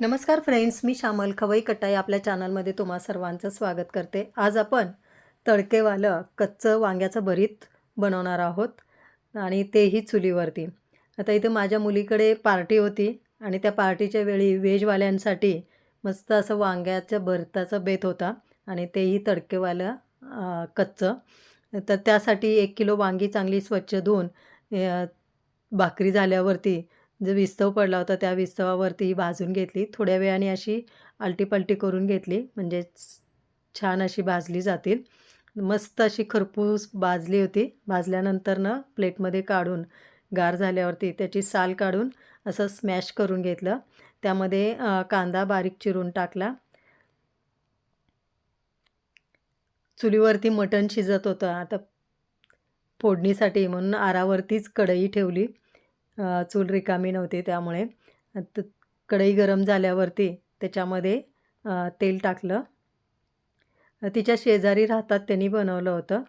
नमस्कार फ्रेंड्स मी श्यामल खवई कटाई आपल्या चॅनलमध्ये तुम्हा सर्वांचं स्वागत करते. आज आपण तडकेवालं कच्चं वांग्याचं भरीत बनवणार आहोत आणि तेही चुलीवरती. आता इथं माझ्या मुलीकडे पार्टी होती आणि त्या पार्टीच्या वेळी व्हेजवाल्यांसाठी मस्त असं वांग्याच्या भरताचा बेत होता आणि तेही तडकेवालं कच्चं. तर त्यासाठी एक किलो वांगी चांगली स्वच्छ धुवून भाकरी झाल्यावरती जो विस्तव पडला होता त्या विस्तवावरती भाजून घेतली. थोड्या वेळाने अशी आलटीपलटी करून घेतली. म्हणजे छान अशी भाजली जातील. मस्त अशी खरपूस भाजली होती. भाजल्यानंतर ना प्लेटमध्ये काढून गार झाल्यावरती त्याची साल काढून असं स्मॅश करून घेतलं. त्यामध्ये कांदा बारीक चिरून टाकला. चुलीवरती मटण शिजत होतं. आता फोडणीसाठी म्हणून आरावरतीच कढई ठेवली. चूल रिकामी नव्हती त्यामुळे. त कढई गरम झाल्यावरती त्याच्यामध्ये तेल टाकलं. तिच्या शेजारी राहतात त्यांनी बनवलं होतं.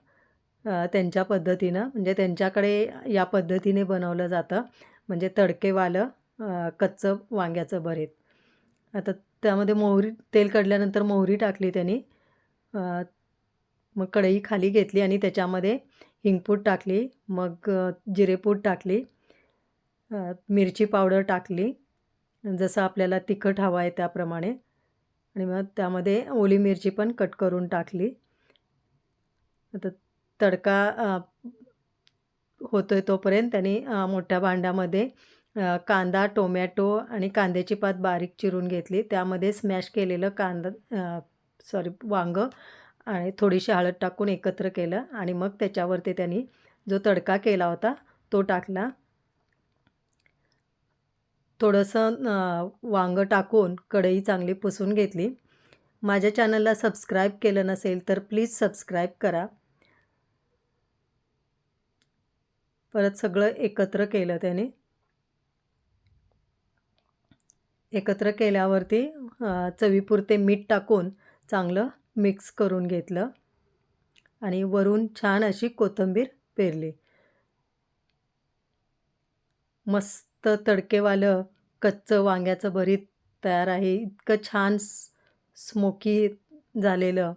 त्यांच्या पद्धतीनं म्हणजे त्यांच्याकडे या पद्धतीने बनवलं जातं. म्हणजे तडकेवालं कच्चं वांग्याचं भरीत. आता त्यामध्ये मोहरी तेल कढल्यानंतर मोहरी टाकली त्यांनी. मग कढई खाली घेतली आणि त्याच्यामध्ये हिंगपूड टाकली. मग जिरेपूट जिरेपूड टाकली. मिरची पावडर टाकली. जसं आपल्याला तिखट हवं आहे त्याप्रमाणे. आणि मग त्यामध्ये ओली मिरची पण कट करून टाकली. आता तडका होतो आहे तोपर्यंत त्यांनी मोठ्या भांड्यामध्ये कांदा टोमॅटो आणि कांद्याची पात बारीक चिरून घेतली. त्यामध्ये स्मॅश केलेलं कांदा सॉरी वांगं आणि थोडीशी हळद टाकून एकत्र केलं. आणि मग त्याच्यावरती त्यांनी जो तडका केला होता तो टाकला. थोडंसं वांगं टाकून कढई चांगली पुसून घेतली. माझ्या चॅनलला सबस्क्राईब केलं नसेल तर प्लीज सबस्क्राईब करा. परत सगळं एकत्र केलं त्याने. एकत्र केल्यावरती चवीपुरते मीठ टाकून चांगलं मिक्स करून घेतलं आणि वरून छान अशी कोथिंबीर पेरली. मस्त तडकेवालं कच्चं वांग्याचं भरीत तयार आहे. इतकं छान स्मोकी झालेलं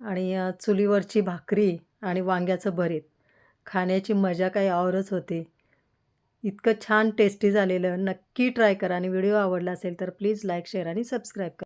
आणि चुलीवरची भाकरी आणि वांग्याचं भरीत. खाण्याची मजा काही औरच होती. इतकं छान टेस्टी झालेलं. नक्की ट्राय करा आणि व्हिडिओ आवडला असेल तर प्लीज लाईक शेअर आणि सबस्क्राईब करा.